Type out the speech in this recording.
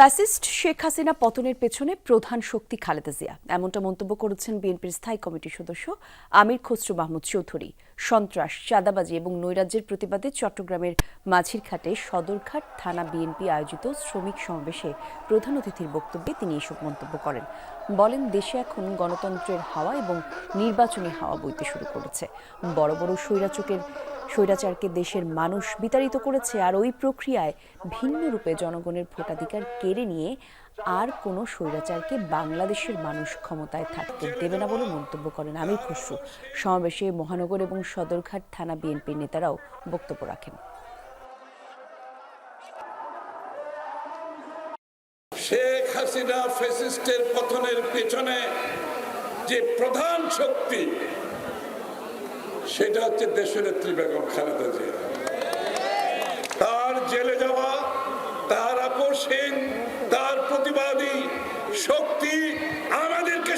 Fascist Sheikh Hasina পতনের পেছনে প্রধান শক্তি খালেদা জিয়া। এমনটা মন্তব্য করেছেন বিএনপির স্থায়ী কমিটির সদস্য আমির খসরু মাহমুদ চৌধুরী। সন্ত্রাস, চাঁদাবাজি এবং নৈরাজ্যের প্রতিবাদে চট্টগ্রামের মাঝিরঘাটে সদরঘাট থানা বিএনপি আয়োজিত শ্রমিক সমাবেশে প্রধান অতিথির বক্তব্যে তিনি এসব মন্তব্য করেন। বলেন, দেশে এখন গণতন্ত্রের হাওয়া এবং নির্বাচনী হাওয়া বইতে শুরু করেছে। বড় বড় স্বৈরাচকের স্বৈরাচারকে দেশের মানুষ বিতাড়িত করেছে আর ওই প্রক্রিয়ায় ভিন্ন রূপে জনগণের ভোটাধিকার কেড়ে নিয়ে আর কোনো স্বৈরাচারকে বাংলাদেশের মানুষ ক্ষমতায় থাকতে দেবে না বলে মন্তব্য করেন আমির খসরু। সমাবেশে মহানগর এবং সদরঘাট থানা বিএনপির নেতারাও বক্তব্য রাখেন। শেখ হাসিনা ফেসিস্টের পতনের পেছনে যে প্রধান শক্তি সেটা হচ্ছে দেশের নেত্রী বেগম খালেদা জিয়া। তার জেলে যাওয়া, তার আপসহীন তার প্রতিবাদী শক্তি আমাদেরকে